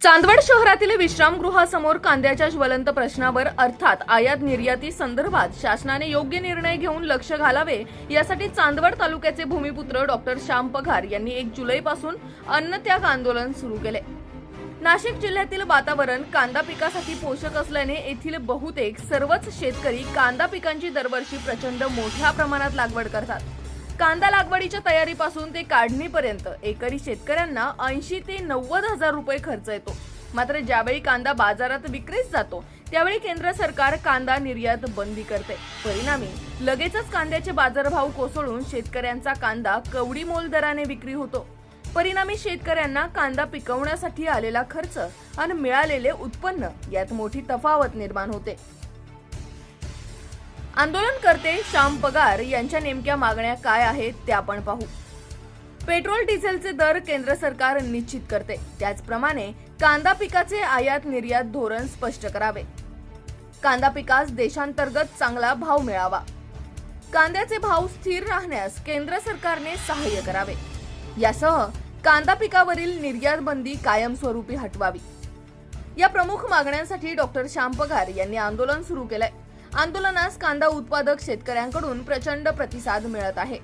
चांदवड शहरातील विश्रामगृहासमोर कांद्याच्या ज्वलंत प्रश्नावर अर्थात आयात निर्याती संदर्भात शासनाने योग्य निर्णय घेऊन लक्ष घालावे यासाठी चांदवड तालुक्याचे भूमिपुत्र डॉक्टर श्याम पघार यांनी एक जुलैपासून अन्नत्याग आंदोलन सुरू केले. नाशिक जिल्ह्यातील वातावरण कांदा पिकासाठी पोषक असल्याने येथील बहुतेक सर्वच शेतकरी कांदा पिकांची दरवर्षी प्रचंड मोठ्या प्रमाणात लागवड करतात. कांदा लागवडीच्या तयारीपासून ते काढणीपर्यंत एकरी शेतकऱ्यांना ऐंशी ते नव्वद हजार रुपये खर्च येतो. मात्र ज्यावेळी कांदा बाजारात विक्रीस जातो त्यावेळी केंद्र सरकार कांदा निर्यात बंदी करते. परिणामी लगेचच कांद्याचे बाजारभाव कोसळून शेतकऱ्यांचा कांदा कवडी मोल दराने विक्री होतो. परिणामी शेतकऱ्यांना कांदा पिकवण्यासाठी आलेला खर्च आणि मिळालेले उत्पन्न यात मोठी तफावत निर्माण होते. आंदोलनकर्ते श्याम पगार यांच्या नेमक्या मागण्या काय आहेत त्या आपण पाहू. पेट्रोल डिझेलचे दर केंद्र सरकार निश्चित करते. त्याचप्रमाणे कांदा पिकाचे आयात निर्यात धोरण स्पष्ट करावे. कांदा पिकास देशांतर्गत चांगला भाव मिळावा. कांद्याचे भाव स्थिर राहण्यास केंद्र सरकारने सहाय्य करावे. यासह कांदा पिकावरील निर्यात बंदी कायमस्वरूपी हटवावी. या प्रमुख मागण्यांसाठी डॉक्टर श्याम पगार यांनी आंदोलन सुरू केलंय. आंदोलनास कांदा उत्पादक शेतकऱ्यांकडून प्रचंड प्रतिसाद मिळत आहे.